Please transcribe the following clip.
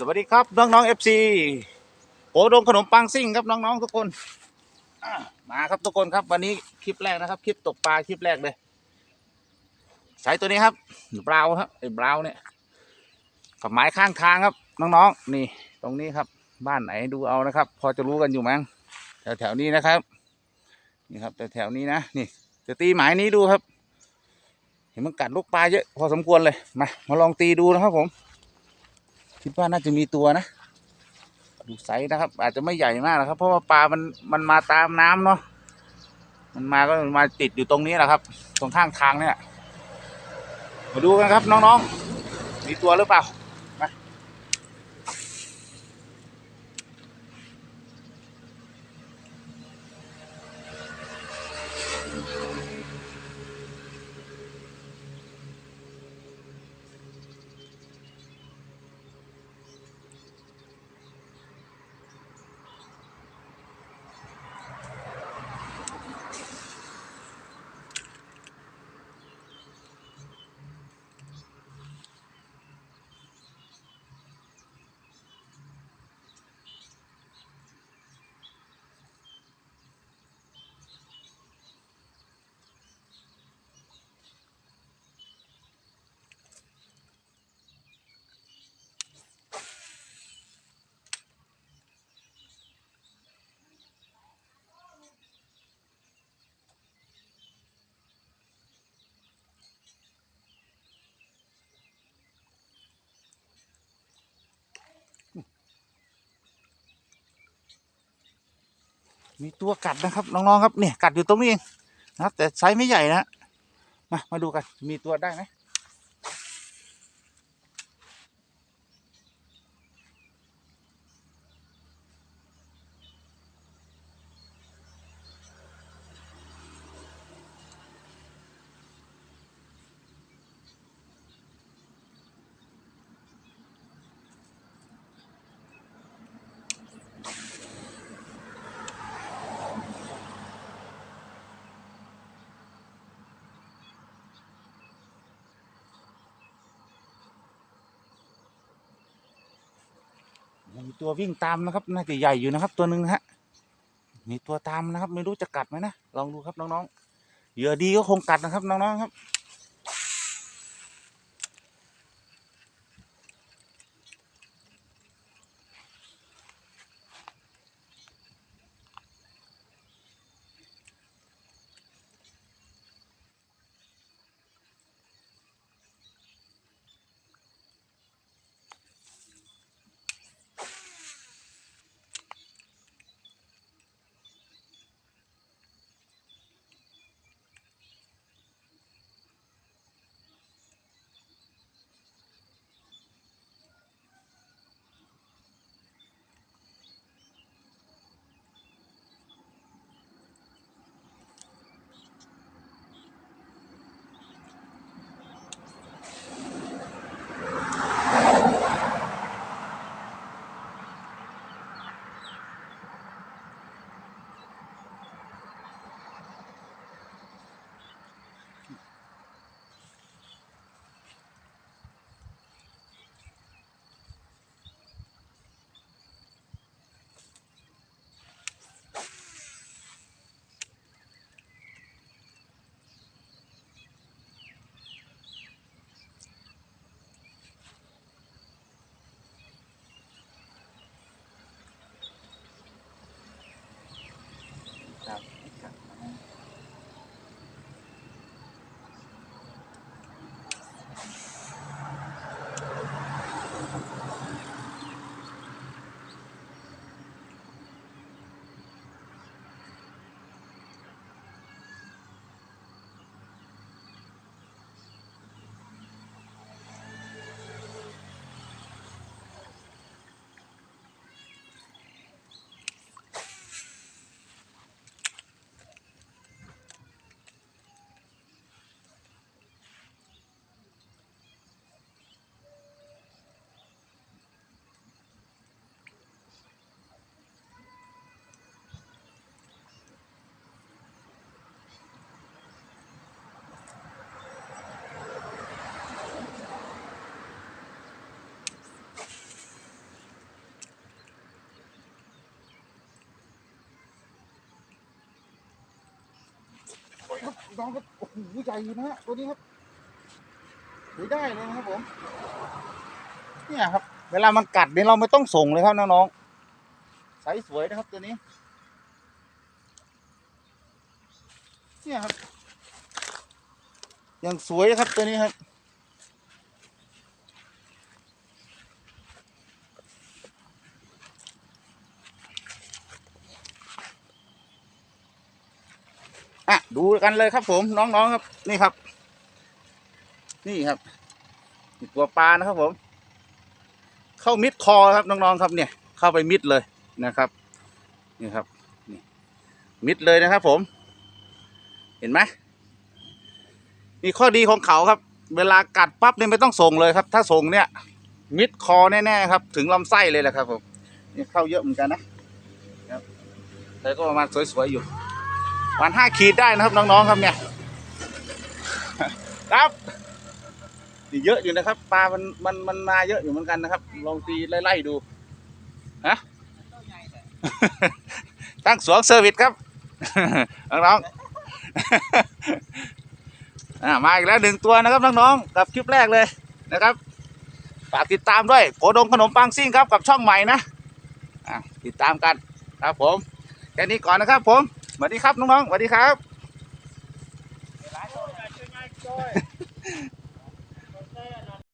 สวัสดีครับน้องๆ FC โอดงขนมปังซิ่งครับน้องๆทุกคนมาครับทุกคนครับวันนี้คลิปแรกนะครับ คลิปตกปลาคลิปแรกเลยสายตัวนี้ครับบราว์ครับไอ้บราวน์เนี่ยกับไม้ข้างทางครับ น้องๆนี่ ตรงนี้ครับ บ้านไหนดูเอานะครับ พอจะรู้กันอยู่มั้งแถวๆนี้นะครับ นี่ครับแถวๆนี้นะนี่จะตีหมายนี้ดูครับ เห็นมันกัดลูกปลาเยอะพอสมควรเลยมามาลองตีดูนะครับผม คิดว่าน่าจะมีตัวนะ ดูไซส์นะครับ อาจจะไม่ใหญ่มากนะครับ เพราะว่าปลามันมันมาตามน้ำเนาะมันมาก็มาติดอยู่ตรงนี้แหละครับ ตรงข้างทางเนี่ย มาดูกันครับน้องๆ มีตัวหรือเปล่า มีตัวกัดนะครับน้องๆครับเนี่ยกัดอยู่ตรงนี้เองนะครับ แต่ไซส์ไม่ใหญ่นะมามาดูกันมีตัวได้ไหม มีตัววิ่งตามนะครับ น่าจะใหญ่อยู่นะครับ ตัวหนึ่งฮะ มีตัวตามนะครับ ไม่รู้จะกัดไหมนะ ลองดูครับน้องๆ เหยื่อดีก็คงกัดนะครับน้องๆครับ น้องก็โอ้โหใหญ่อยู่นะฮะตัวนี้ครับถือได้เลยนะครับผม เนี่ยครับ เวลามันกัดเนี่ยเราไม่ต้องส่งเลยครับน้องๆไซส์สวยนะครับตัวนี้ เนี่ยครับ อย่างสวยครับตัวนี้ครับ ดูกันเลยครับ ผมน้องๆครับ นี่ครับ นี่ครับตัวปลานะครับผม เข้ามิดคอครับน้องๆครับ เนี่ย เข้าไปมิดเลยนะครับ นี่ครับนี่มิดเลยนะครับ ผม เห็นไหมนี่ข้อดีของเขาครับ เวลากัดปั๊บเนี่ยไม่ต้องส่งเลยครับ ถ้าส่งเนี่ย มิดคอแน่ๆครับ ถึงลำไส้เลยแหละครับ ผมนี่เข้าเยอะเหมือนกันนะครับแต่ก็ประมาณสวยๆอยู่ วันห้าขีดได้นะครับน้องๆครับเนี่ยครับนี่เยอะอยู่นะครับปลามันมันมันมาเยอะอยู่เหมือนกันนะครับ ลองตีไล่ๆดูฮะตั้งสวงเซอร์วิสครับน้องๆอ่ามาอีกแล้วหนึ่งตัวนะครับน้องๆกับคลิปแรกเลยนะครับฝากติดตามด้วยโกดงขนมปังซิ่งครับกับช่องใหม่นะติดตามกันครับผมแค่นี้ก่อนนะครับผม สวัสดีครับน้องๆสวัสดีครับ